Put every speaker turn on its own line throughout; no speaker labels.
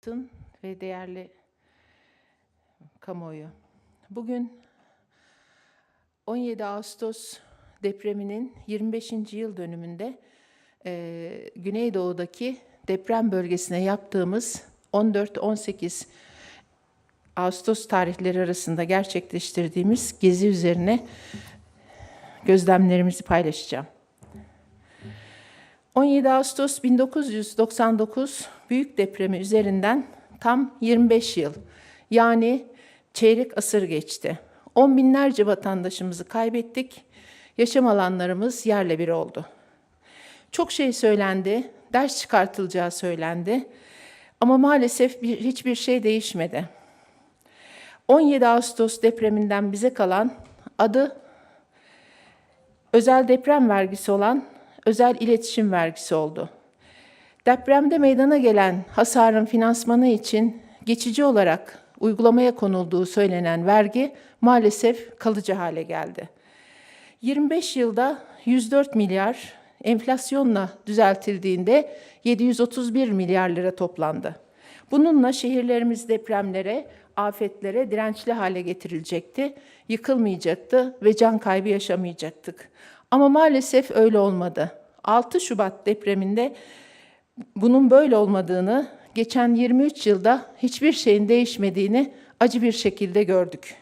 Basın ve değerli kamuoyu. Bugün 17 Ağustos depreminin 25. yıl dönümünde eee, Güneydoğu'daki deprem bölgesine yaptığımız 14-18 Ağustos tarihleri arasında gerçekleştirdiğimiz gezi üzerine gözlemlerimizi paylaşacağım. 17 Ağustos 1999 büyük depremi üzerinden tam 25 yıl yani çeyrek asır geçti. On binlerce vatandaşımızı kaybettik. Yaşam alanlarımız yerle bir oldu. Çok şey söylendi, ders çıkartılacağı söylendi. Ama maalesef bir, hiçbir şey değişmedi. 17 Ağustos depreminden bize kalan adı özel deprem vergisi olan özel iletişim vergisi oldu. Depremde meydana gelen hasarın finansmanı için geçici olarak uygulamaya konulduğu söylenen vergi maalesef kalıcı hale geldi. 25 yılda 104 milyar, enflasyonla düzeltildiğinde 731 milyar lira toplandı. Bununla şehirlerimiz depremlere, afetlere dirençli hale getirilecekti, yıkılmayacaktı ve can kaybı yaşamayacaktık. Ama maalesef öyle olmadı. 6 Şubat depreminde bunun böyle olmadığını, geçen 23 yılda hiçbir şeyin değişmediğini acı bir şekilde gördük.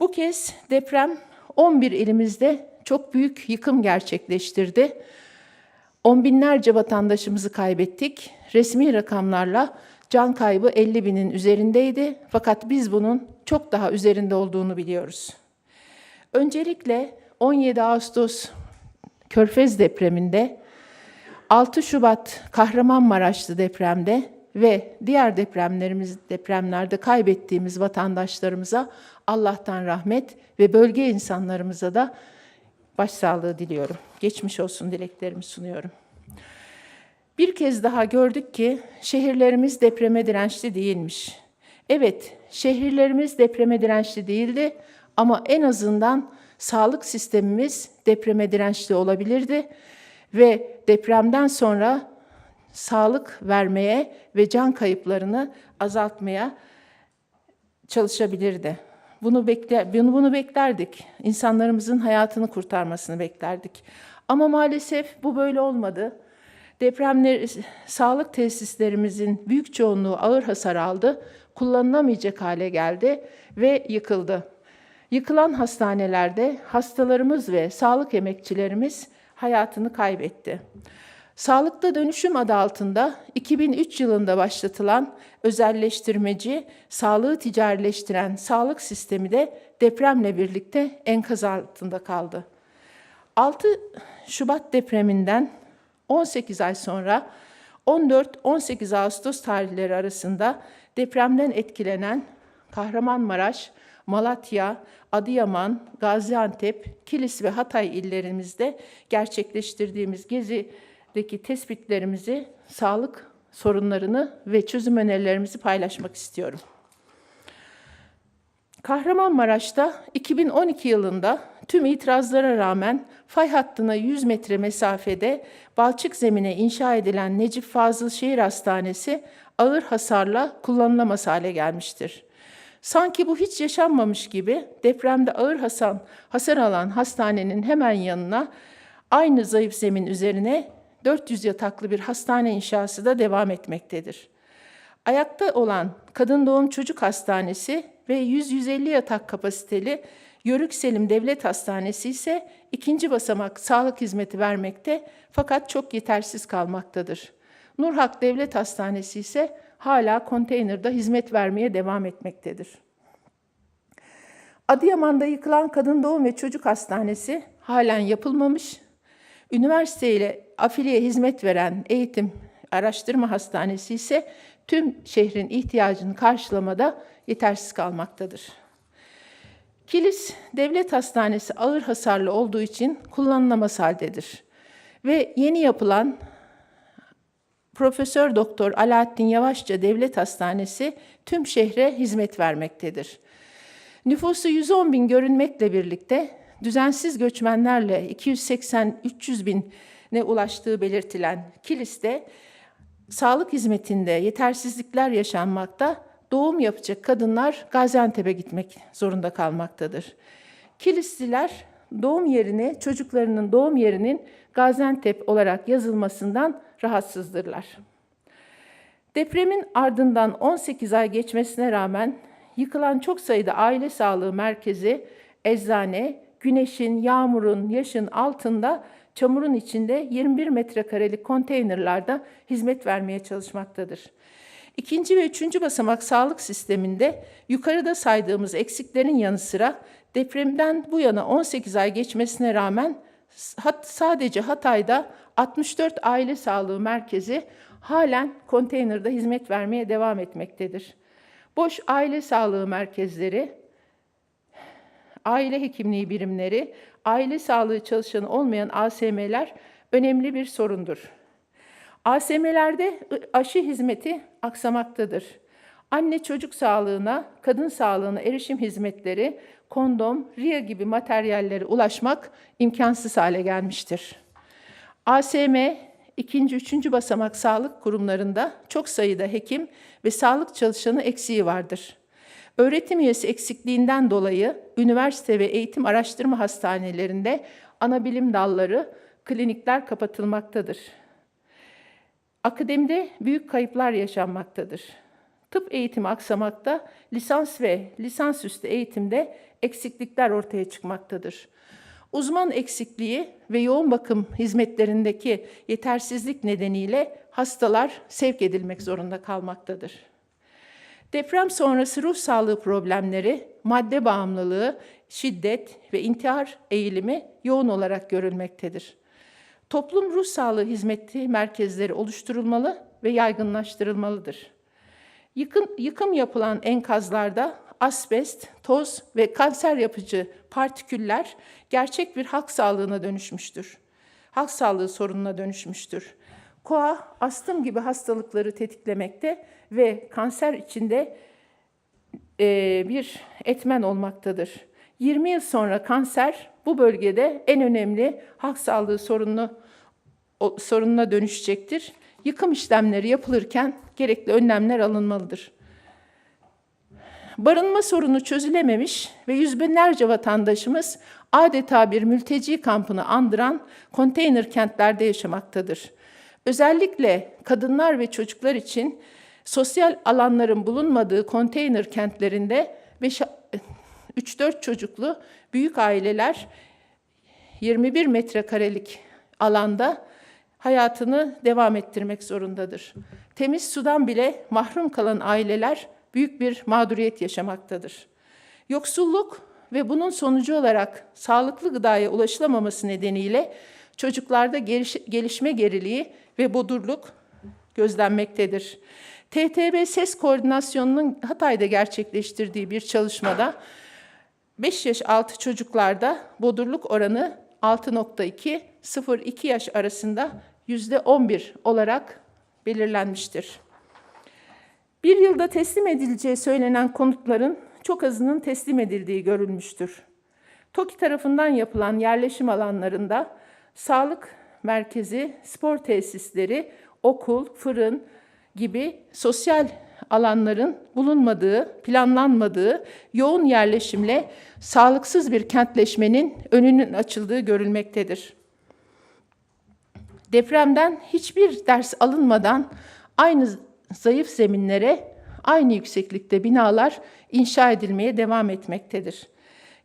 Bu kez deprem 11 ilimizde çok büyük yıkım gerçekleştirdi. On binlerce vatandaşımızı kaybettik. Resmi rakamlarla can kaybı 50 binin üzerindeydi. Fakat biz bunun çok daha üzerinde olduğunu biliyoruz. Öncelikle 17 Ağustos Körfez depreminde, 6 Şubat Kahramanmaraşlı depremde ve diğer depremlerimiz depremlerde kaybettiğimiz vatandaşlarımıza Allah'tan rahmet ve bölge insanlarımıza da başsağlığı diliyorum. Geçmiş olsun dileklerimi sunuyorum. Bir kez daha gördük ki şehirlerimiz depreme dirençli değilmiş. Evet, şehirlerimiz depreme dirençli değildi ama en azından sağlık sistemimiz depreme dirençli olabilirdi ve depremden sonra sağlık vermeye ve can kayıplarını azaltmaya çalışabilirdi. Bunu bekle bunu, bunu beklerdik. İnsanlarımızın hayatını kurtarmasını beklerdik. Ama maalesef bu böyle olmadı. Depremler sağlık tesislerimizin büyük çoğunluğu ağır hasar aldı, kullanılamayacak hale geldi ve yıkıldı. Yıkılan hastanelerde hastalarımız ve sağlık emekçilerimiz hayatını kaybetti. Sağlıkta Dönüşüm adı altında 2003 yılında başlatılan özelleştirmeci, sağlığı ticarileştiren sağlık sistemi de depremle birlikte enkaz altında kaldı. 6 Şubat depreminden 18 ay sonra 14-18 Ağustos tarihleri arasında depremden etkilenen Kahramanmaraş, Malatya, Adıyaman, Gaziantep, Kilis ve Hatay illerimizde gerçekleştirdiğimiz gezideki tespitlerimizi, sağlık sorunlarını ve çözüm önerilerimizi paylaşmak istiyorum. Kahramanmaraş'ta 2012 yılında tüm itirazlara rağmen fay hattına 100 metre mesafede balçık zemine inşa edilen Necip Fazıl Şehir Hastanesi ağır hasarla kullanılamaz hale gelmiştir. Sanki bu hiç yaşanmamış gibi depremde ağır hasan, hasar alan hastanenin hemen yanına aynı zayıf zemin üzerine 400 yataklı bir hastane inşası da devam etmektedir. Ayakta olan Kadın Doğum Çocuk Hastanesi ve 100-150 yatak kapasiteli Yörük Selim Devlet Hastanesi ise ikinci basamak sağlık hizmeti vermekte fakat çok yetersiz kalmaktadır. Nurhak Devlet Hastanesi ise hala konteynerde hizmet vermeye devam etmektedir. Adıyaman'da yıkılan Kadın Doğum ve Çocuk Hastanesi halen yapılmamış. Üniversite ile afiliye hizmet veren Eğitim Araştırma Hastanesi ise tüm şehrin ihtiyacını karşılamada yetersiz kalmaktadır. Kilis Devlet Hastanesi ağır hasarlı olduğu için kullanılamaz haldedir. Ve yeni yapılan Profesör Doktor Alaaddin Yavaşça Devlet Hastanesi tüm şehre hizmet vermektedir. Nüfusu 110 bin görünmekle birlikte düzensiz göçmenlerle 280-300 bine ulaştığı belirtilen Kilis'te sağlık hizmetinde yetersizlikler yaşanmakta, doğum yapacak kadınlar Gaziantep'e gitmek zorunda kalmaktadır. Kilisliler doğum yerini, çocuklarının doğum yerinin Gaziantep olarak yazılmasından rahatsızdırlar. Depremin ardından 18 ay geçmesine rağmen yıkılan çok sayıda aile sağlığı merkezi, eczane, güneşin, yağmurun, yaşın altında, çamurun içinde 21 metrekarelik konteynerlarda hizmet vermeye çalışmaktadır. İkinci ve üçüncü basamak sağlık sisteminde yukarıda saydığımız eksiklerin yanı sıra depremden bu yana 18 ay geçmesine rağmen sadece Hatay'da 64 aile sağlığı merkezi halen konteynerde hizmet vermeye devam etmektedir. Boş aile sağlığı merkezleri, aile hekimliği birimleri, aile sağlığı çalışanı olmayan ASM'ler önemli bir sorundur. ASM'lerde aşı hizmeti aksamaktadır. Anne çocuk sağlığına, kadın sağlığına erişim hizmetleri, kondom, RIA gibi materyallere ulaşmak imkansız hale gelmiştir. ASM, ikinci, üçüncü basamak sağlık kurumlarında çok sayıda hekim ve sağlık çalışanı eksiği vardır. Öğretim üyesi eksikliğinden dolayı üniversite ve eğitim araştırma hastanelerinde ana bilim dalları, klinikler kapatılmaktadır. Akademide büyük kayıplar yaşanmaktadır. Tıp eğitimi aksamakta, lisans ve lisansüstü eğitimde eksiklikler ortaya çıkmaktadır. Uzman eksikliği ve yoğun bakım hizmetlerindeki yetersizlik nedeniyle hastalar sevk edilmek zorunda kalmaktadır. Deprem sonrası ruh sağlığı problemleri, madde bağımlılığı, şiddet ve intihar eğilimi yoğun olarak görülmektedir. Toplum ruh sağlığı hizmeti merkezleri oluşturulmalı ve yaygınlaştırılmalıdır. Yıkım, yıkım yapılan enkazlarda asbest, toz ve kanser yapıcı partiküller gerçek bir halk sağlığına dönüşmüştür. Halk sağlığı sorununa dönüşmüştür. Koa, astım gibi hastalıkları tetiklemekte ve kanser içinde e, bir etmen olmaktadır. 20 yıl sonra kanser bu bölgede en önemli halk sağlığı sorununu sorununa dönüşecektir. Yıkım işlemleri yapılırken gerekli önlemler alınmalıdır. Barınma sorunu çözülememiş ve yüz binlerce vatandaşımız adeta bir mülteci kampını andıran konteyner kentlerde yaşamaktadır. Özellikle kadınlar ve çocuklar için sosyal alanların bulunmadığı konteyner kentlerinde 3-4 çocuklu büyük aileler 21 metrekarelik alanda hayatını devam ettirmek zorundadır. Temiz sudan bile mahrum kalan aileler büyük bir mağduriyet yaşamaktadır. Yoksulluk ve bunun sonucu olarak sağlıklı gıdaya ulaşılamaması nedeniyle çocuklarda gelişme geriliği ve bodurluk gözlenmektedir. TTB Ses Koordinasyonu'nun Hatay'da gerçekleştirdiği bir çalışmada 5 yaş altı çocuklarda bodurluk oranı 6.2, 0-2 yaş arasında %11 olarak belirlenmiştir. Bir yılda teslim edileceği söylenen konutların çok azının teslim edildiği görülmüştür. TOKİ tarafından yapılan yerleşim alanlarında sağlık merkezi, spor tesisleri, okul, fırın gibi sosyal alanların bulunmadığı, planlanmadığı yoğun yerleşimle sağlıksız bir kentleşmenin önünün açıldığı görülmektedir. Depremden hiçbir ders alınmadan aynı zayıf zeminlere aynı yükseklikte binalar inşa edilmeye devam etmektedir.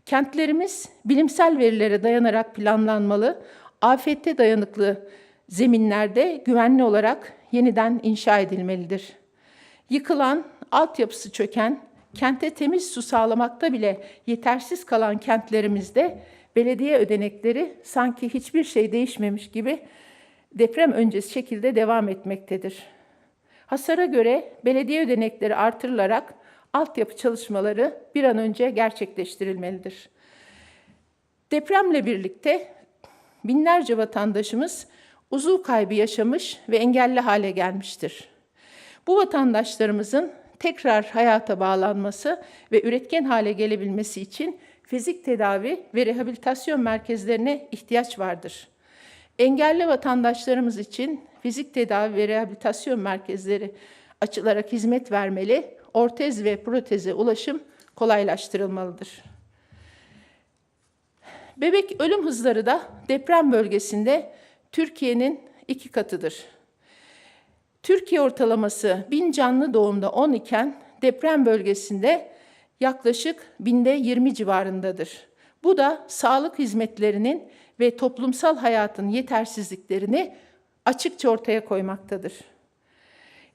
Kentlerimiz bilimsel verilere dayanarak planlanmalı, afette dayanıklı zeminlerde güvenli olarak yeniden inşa edilmelidir. Yıkılan, altyapısı çöken, kente temiz su sağlamakta bile yetersiz kalan kentlerimizde belediye ödenekleri sanki hiçbir şey değişmemiş gibi deprem öncesi şekilde devam etmektedir. Hasara göre belediye ödenekleri artırılarak altyapı çalışmaları bir an önce gerçekleştirilmelidir. Depremle birlikte binlerce vatandaşımız uzuv kaybı yaşamış ve engelli hale gelmiştir. Bu vatandaşlarımızın tekrar hayata bağlanması ve üretken hale gelebilmesi için fizik tedavi ve rehabilitasyon merkezlerine ihtiyaç vardır. Engelli vatandaşlarımız için fizik tedavi ve rehabilitasyon merkezleri açılarak hizmet vermeli, ortez ve proteze ulaşım kolaylaştırılmalıdır. Bebek ölüm hızları da deprem bölgesinde Türkiye'nin iki katıdır. Türkiye ortalaması 1000 canlı doğumda 10 iken deprem bölgesinde yaklaşık binde 20 civarındadır. Bu da sağlık hizmetlerinin ve toplumsal hayatın yetersizliklerini açıkça ortaya koymaktadır.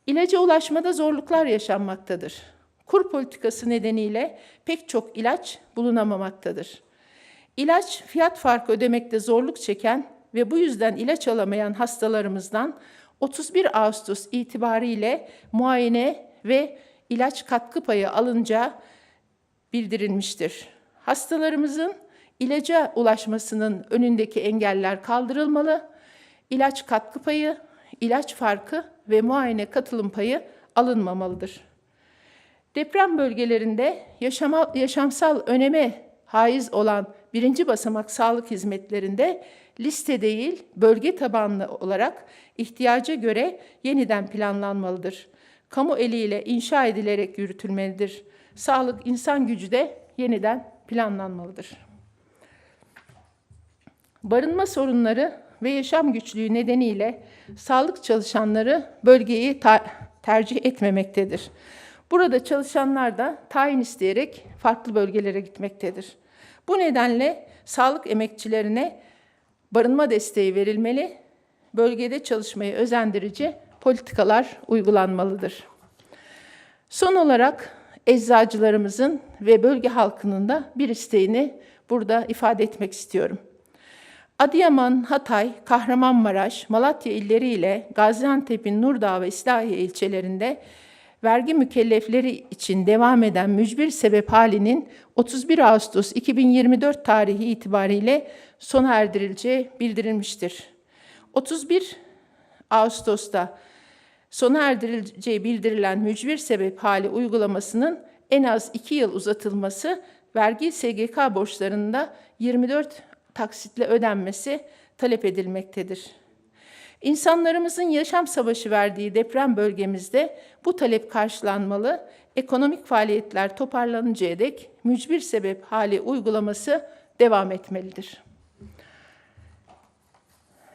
İlaca ulaşmada zorluklar yaşanmaktadır. Kur politikası nedeniyle pek çok ilaç bulunamamaktadır. İlaç fiyat farkı ödemekte zorluk çeken ve bu yüzden ilaç alamayan hastalarımızdan 31 Ağustos itibariyle muayene ve ilaç katkı payı alınca bildirilmiştir. Hastalarımızın ilaca ulaşmasının önündeki engeller kaldırılmalı, ilaç katkı payı, ilaç farkı ve muayene katılım payı alınmamalıdır. Deprem bölgelerinde yaşama, yaşamsal öneme haiz olan birinci basamak sağlık hizmetlerinde liste değil, bölge tabanlı olarak ihtiyaca göre yeniden planlanmalıdır. Kamu eliyle inşa edilerek yürütülmelidir. Sağlık insan gücü de yeniden planlanmalıdır. Barınma sorunları ve yaşam güçlüğü nedeniyle sağlık çalışanları bölgeyi tercih etmemektedir. Burada çalışanlar da tayin isteyerek farklı bölgelere gitmektedir. Bu nedenle sağlık emekçilerine barınma desteği verilmeli, bölgede çalışmayı özendirici politikalar uygulanmalıdır. Son olarak eczacılarımızın ve bölge halkının da bir isteğini burada ifade etmek istiyorum. Adıyaman, Hatay, Kahramanmaraş, Malatya illeri ile Gaziantep'in Nurdağ ve İslahiye ilçelerinde vergi mükellefleri için devam eden mücbir sebep halinin 31 Ağustos 2024 tarihi itibariyle sona erdirileceği bildirilmiştir. 31 Ağustos'ta sona erdirileceği bildirilen mücbir sebep hali uygulamasının en az 2 yıl uzatılması, vergi SGK borçlarında 24 taksitle ödenmesi talep edilmektedir. İnsanlarımızın yaşam savaşı verdiği deprem bölgemizde bu talep karşılanmalı, ekonomik faaliyetler toparlanıncaya dek mücbir sebep hali uygulaması devam etmelidir.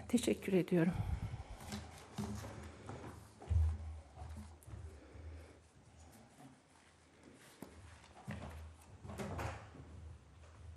Teşekkür ediyorum.